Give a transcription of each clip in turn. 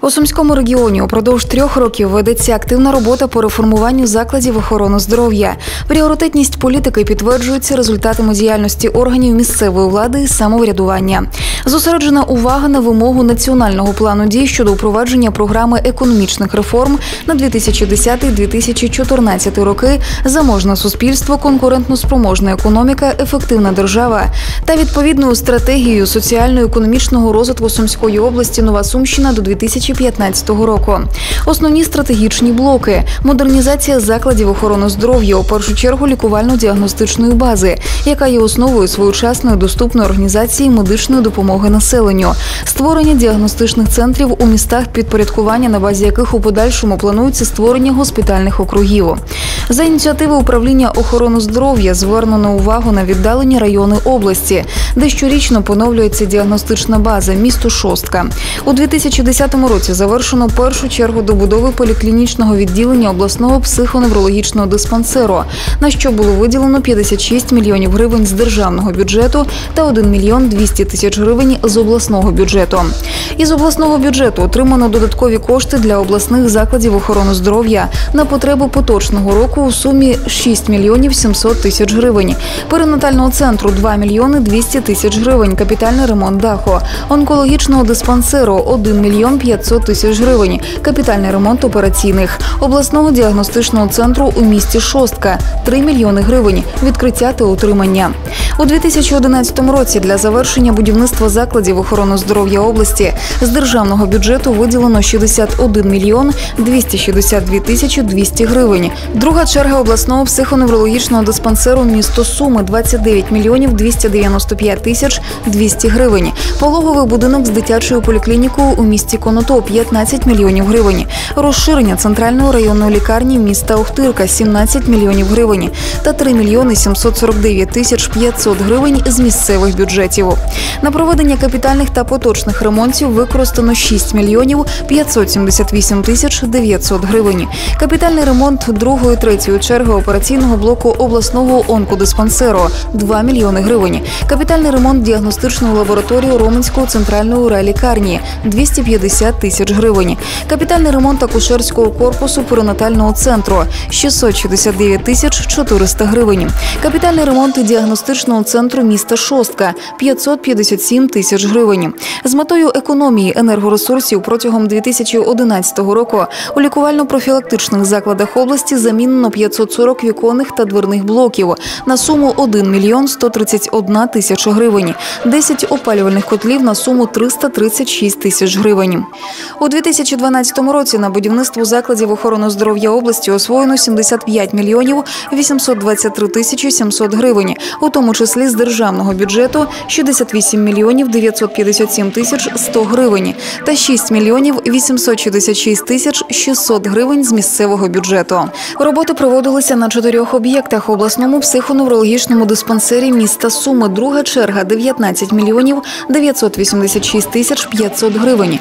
У сумському регіоні упродовж трьох років ведеться активна робота по реформуванню закладів охорони здоров'я. Пріоритетність політики підтверджується результатами діяльності органів місцевої влади і самоврядування. Зосереджена увага на вимогу національного плану дій щодо впровадження програми економічних реформ на 2010-2014 роки. Заможне суспільство, конкурентно спроможна економіка, ефективна держава та відповідною стратегією соціально-економічного розвитку Сумської області Нова Сумщина до 2015 року. Основні стратегічні блоки: модернізація закладів охорони здоров'я, у першу чергу лікувально-діагностичної бази, яка є основою своєчасної доступної організації медичної допомоги населенню, створення діагностичних центрів у містах підпорядкування, на базі яких у подальшому планується створення госпітальних округів. За ініціативи управління охорони здоров'я звернено увагу на віддалені райони області, де щорічно поновлюється діагностична база місто Шостка. У 2010 році завершено першу чергу добудови поліклінічного відділення обласного психоневрологічного диспансеру, на що було виділено 56 мільйонів гривень з державного бюджету та 1 мільйон 200 тисяч гривень з обласного бюджету. Із обласного бюджету отримано додаткові кошти для обласних закладів охорони здоров'я на потреби поточного року у сумі 6 мільйонів 700 тисяч гривень. Перинатального центру 2 мільйони 200 тисяч гривень. Капітальний ремонт даху, онкологічного диспансеру 1 мільйон 500 тисяч гривень. Капітальний ремонт операційних, обласного діагностичного центру у місті Шостка 3 мільйони гривень. Відкриття та утримання. У 2011 році для завершення будівництва закладів охорони здоров'я області з державного бюджету виділено 61 мільйон 262 тисячі 200 гривень. Друга черга обласного психоневрологічного диспансеру місто Суми 29 мільйонів 295 тисяч 200 гривень. Пологовий будинок з дитячою поліклінікою у місті Конотоп 15 мільйонів гривень. Розширення центральної районної лікарні міста Охтирка 17 мільйонів гривень та 3 мільйони 749 тисяч 500 гривень з місцевих бюджетів. На проведення капітальних та поточних ремонтів використано 6 мільйонів 578 тисяч 900 гривень. Капітальний ремонт другої третьої черги операційного блоку обласного онкодиспансеру 2 мільйони гривень. Капітальний ремонт діагностичної лабораторії Роменської центральної райлікарні 250 тисяч гривень. Капітальний ремонт акушерського корпусу перинатального центру 669 тисяч 400 гривень. Капітальний ремонт діагностичного центру міста Шостка 557 тисяч гривень. З метою економії енергоресурсів протягом 2011 року у лікувально-профілактичних закладах області замінено 540 віконних та дверних блоків на суму 1 мільйон 131 тисяча гривень, 10 опалювальних котлів на суму 336 тисяч гривень. У 2012 році на будівництво закладів охорони здоров'я області освоєно 75 мільйонів 823 тисячі 700 гривень, у тому числі з державного бюджету 68 мільйонів 957 тисяч 100 гривень та 6 мільйонів 866 тисяч 600 гривень з місцевого бюджету. Роботи проводилися на чотирьох об'єктах: обласному психоневрологічному диспансері міста Суми. Друга черга 19 мільйонів 986 тисяч 500 гривень.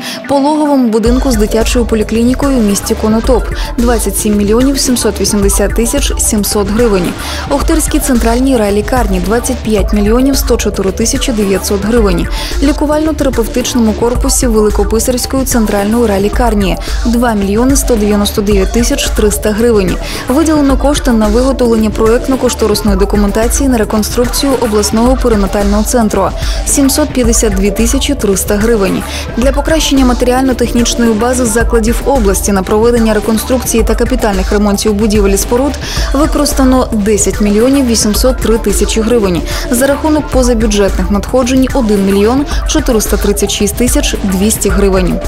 Пологовому будинку з дитячою поліклінікою у місті Конотоп 27 мільйонів 780 тисяч 700 гривень. Охтирській центральній райлікарні 25 мільйонів 104 тисячі 900 гривень. Лікувально-терапевтичному корпусі Великописарської центральної райлікарні 2 мільйони 199 тисяч 300 гривень. Виділено кошти на виготовлення проєктно-кошторисної документації на реконструкцію обласного перинатального центру 752 тисячі 300 гривень. Для покращення матеріально-технічної бази закладів області на проведення реконструкції та капітальних ремонтів будівель і споруд використано 10 мільйонів 803 тисячі гривень. За рахунок позабюджетних надходжень 1 мільйон 436 тисяч 200 гривень.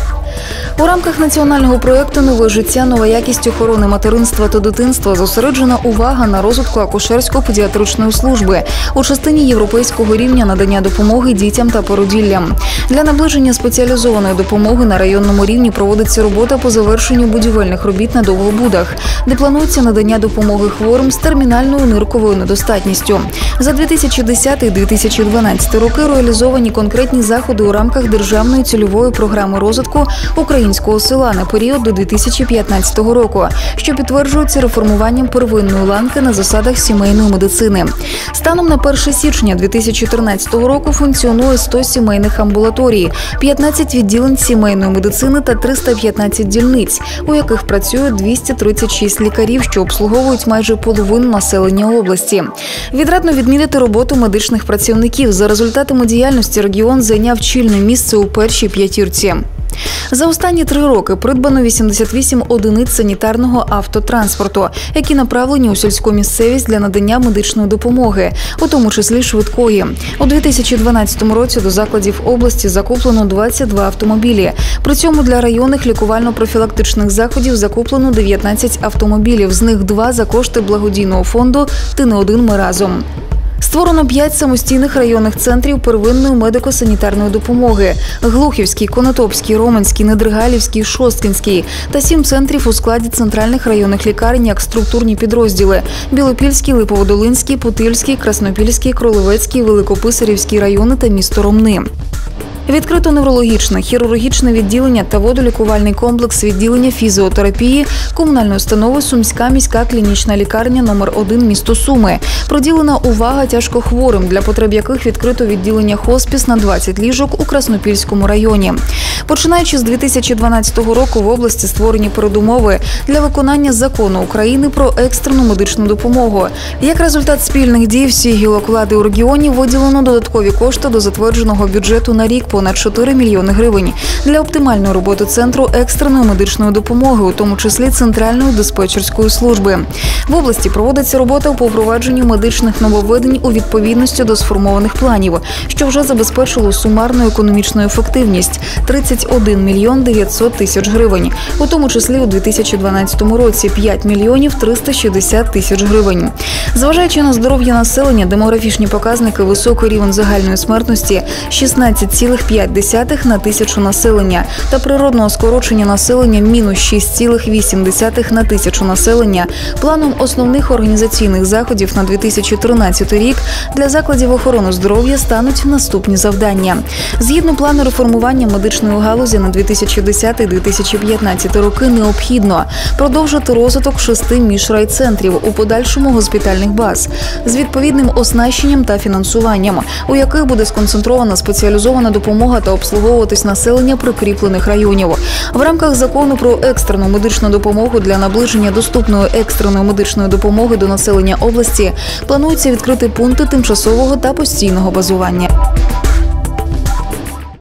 У рамках національного проєкту Нове життя, нова якість охорони материнства та дитинства зосереджена увага на розвитку акушерсько-педіатричної служби у частині європейського рівня надання допомоги дітям та породіллям. Для наближення спеціалізованої допомоги на районному рівні проводиться робота по завершенню будівельних робіт на довгобудах, де планується надання допомоги хворим з термінальною нирковою недостатністю. За 2010-2012 роки реалізовані конкретні заходи у рамках державної цільової програми розвитку українського села на період до 2015 року, що підтверджується реформуванням первинної ланки на засадах сімейної медицини. Станом на 1 січня 2014 року функціонує 100 сімейних амбулаторій, 15 відділень сімейної медицини та 315 дільниць, у яких працює 236 лікарів, що обслуговують майже половину населення області. Відрадно відмітити роботу медичних працівників. За результатами діяльності регіон зайняв чільне місце у першій п'ятірці. За останні три роки придбано 88 одиниць санітарного автотранспорту, які направлені у сільську місцевість для надання медичної допомоги, у тому числі швидкої. У 2012 році до закладів області закуплено 22 автомобілі. При цьому для районних лікувально-профілактичних заходів закуплено 19 автомобілів. З них два за кошти благодійного фонду Ти не один ми разом. Створено п'ять самостійних районних центрів первинної медико-санітарної допомоги: Глухівський, Конотопський, Романський, Недригалівський, Шосткинський. Та сім центрів у складі центральних районних лікарень як структурні підрозділи: Білопільський, Липоводолинський, Путильський, Краснопільський, Кролевецький, Великописарівський райони та місто Ромни. Відкрито неврологічне, хірургічне відділення та водолікувальний комплекс відділення фізіотерапії комунальної установи Сумська міська клінічна лікарня номер 1 місто Суми. Проділена увага тяжкохворим, для потреб яких відкрито відділення хоспіс на 20 ліжок у Краснопільському районі. Починаючи з 2012 року в області створені передумови для виконання закону України про екстрену медичну допомогу. Як результат спільних дій всіх гілок влади у регіоні виділено додаткові кошти до затвердженого бюджету на рік понад 4 мільйони гривень для оптимальної роботи центру екстреної медичної допомоги, у тому числі центральної диспетчерської служби. В області проводиться робота по впровадженню медичних нововведень у відповідності до сформованих планів, що вже забезпечило сумарну економічну ефективність 31 мільйон 900 тисяч гривень, у тому числі у 2012 році 5 мільйонів 360 тисяч гривень. Зважаючи на здоров'я населення, демографічні показники, високий рівень загальної смертності 16,5 на тисячу населення та природного скорочення населення мінус 6,8 на тисячу населення. Планом основних організаційних заходів на 2013 рік для закладів охорони здоров'я стануть наступні завдання. Згідно плану реформування медичної галузі на 2010-2015 роки необхідно продовжити розвиток шести міжрайцентрів у подальшому госпітальних баз з відповідним оснащенням та фінансуванням, у яких буде сконцентрована спеціалізована допомога та обслуговуватись населення прикріплених районів в рамках закону про екстрену медичну допомогу для наближення доступної екстреної медичної допомоги до населення області. Планується відкрити пункти тимчасового та постійного базування.